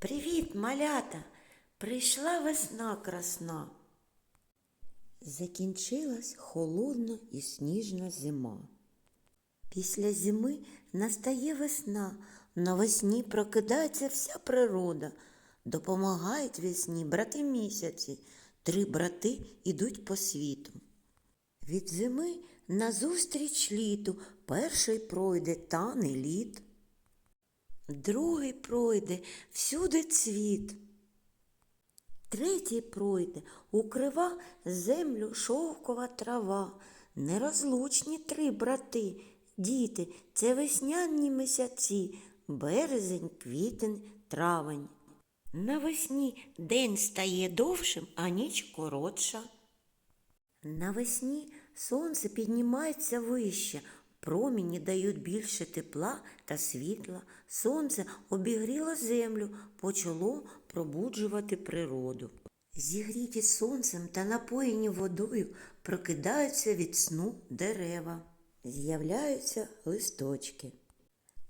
Привіт, малята! Прийшла весна красна. Закінчилась холодна і сніжна зима. Після зими настає весна, навесні прокидається вся природа. Допомагають весні брати місяці, три брати ідуть по світу. Від зими назустріч літу перший пройде тане лід. Другий пройде всюди цвіт. Третій пройде укрива землю шовкова трава. Нерозлучні три брати, діти, це весняні місяці, березень, квітень, травень. Навесні день стає довшим, а ніч коротша. Навесні сонце піднімається вище, проміні дають більше тепла та світла. Сонце обігріло землю, почало пробуджувати природу. Зігріті сонцем та напоєні водою прокидаються від сну дерева, з'являються листочки.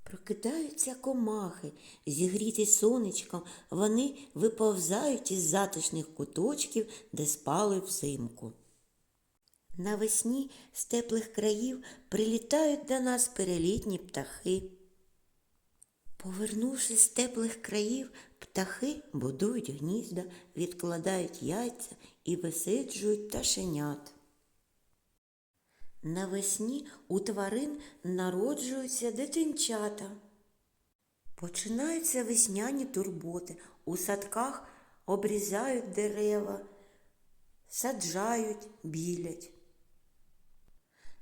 Прокидаються комахи, зігріті сонечком, вони виповзають із затишних куточків, де спали взимку. Навесні з теплих країв прилітають до нас перелітні птахи. Повернувшись з теплих країв, птахи будують гнізда, відкладають яйця і висиджують пташенят. Навесні у тварин народжуються дитинчата. Починаються весняні турботи. У садках обрізають дерева, саджають, білять.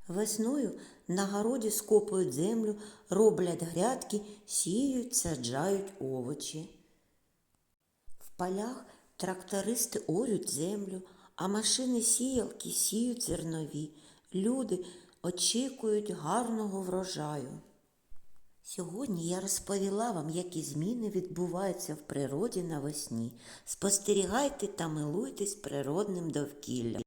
Весною на городі скопують землю, роблять грядки, сіють, саджають овочі. В полях трактористи орють землю, а машини сіялки сіють зернові. Люди очікують гарного врожаю. Сьогодні я розповіла вам, які зміни відбуваються в природі навесні. Спостерігайте та милуйтесь природним довкіллям.